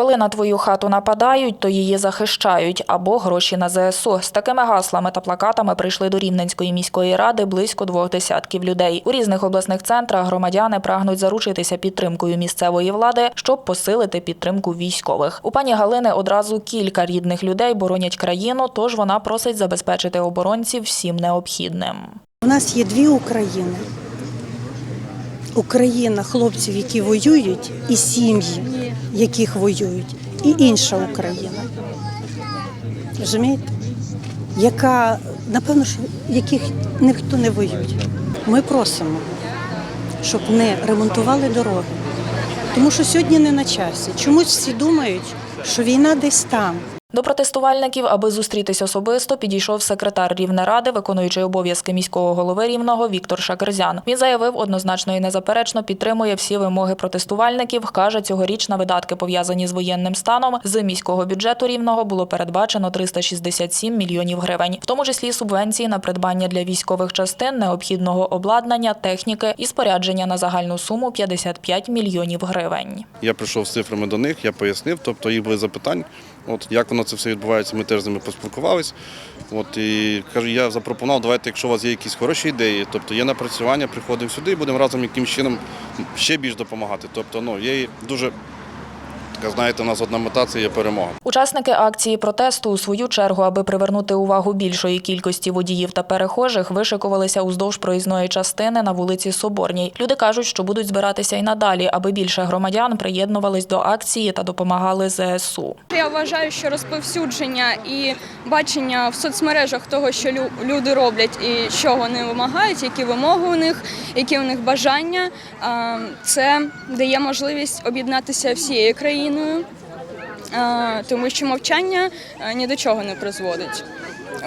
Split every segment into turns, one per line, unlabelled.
Коли на твою хату нападають, то її захищають або гроші на ЗСУ. З такими гаслами та плакатами прийшли до Рівненської міської ради близько двох десятків людей. У різних обласних центрах громадяни прагнуть заручитися підтримкою місцевої влади, щоб посилити підтримку військових. У пані Галини одразу кілька рідних людей боронять країну, тож вона просить забезпечити оборонців всім необхідним.
У нас є дві України. Україна хлопців, які воюють, і сім'ї, яких воюють, і інша Україна. Розумієте? Яка, напевно, що яких ніхто не воює. Ми просимо, щоб не ремонтували дороги. Тому що сьогодні не на часі. Чомусь всі думають, що війна десь там.
До протестувальників, аби зустрітись особисто, підійшов секретар Рівнеради, виконуючий обов'язки міського голови Рівного Віктор Шакерзян. Він заявив, однозначно і незаперечно підтримує всі вимоги протестувальників. каже, цьогоріч на видатки пов'язані з воєнним станом з міського бюджету Рівного було передбачено 367 мільйонів гривень, в тому числі субвенції на придбання для військових частин, необхідного обладнання, техніки і спорядження на загальну суму 55 мільйонів гривень.
Я прийшов з цифрами до них, я пояснив, тобто їх були запитань. От як воно це все відбувається, ми теж з ними поспілкувались. От і кажу, я запропонував, давайте, якщо у вас є якісь хороші ідеї, тобто є напрацювання, приходимо сюди і будемо разом яким чином ще більш допомагати. Тобто, ну є дуже така, знаєте, у нас одна мета це є перемога.
Учасники акції протесту у свою чергу, аби привернути увагу більшої кількості водіїв та перехожих, вишикувалися уздовж проїзної частини на вулиці Соборній. Люди кажуть, що будуть збиратися і надалі, аби більше громадян приєднувались до акції та допомагали ЗСУ.
Я вважаю, що розповсюдження і бачення в соцмережах того, що лю- люди роблять і що вони вимагають, які вимоги у них, які у них бажання, це дає можливість об'єднатися всією країною, а, тому що мовчання а, ні до чого не призводить.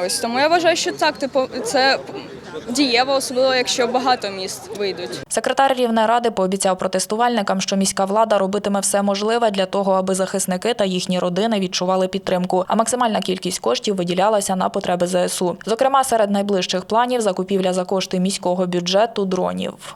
Ось тому я вважаю, що так, типу, це дієво, особливо якщо багато міст вийдуть.
Секретар Рівнеради пообіцяв протестувальникам, що міська влада робитиме все можливе для того, аби захисники та їхні родини відчували підтримку. А максимальна кількість коштів виділялася на потреби ЗСУ. Зокрема, серед найближчих планів закупівля за кошти міського бюджету дронів.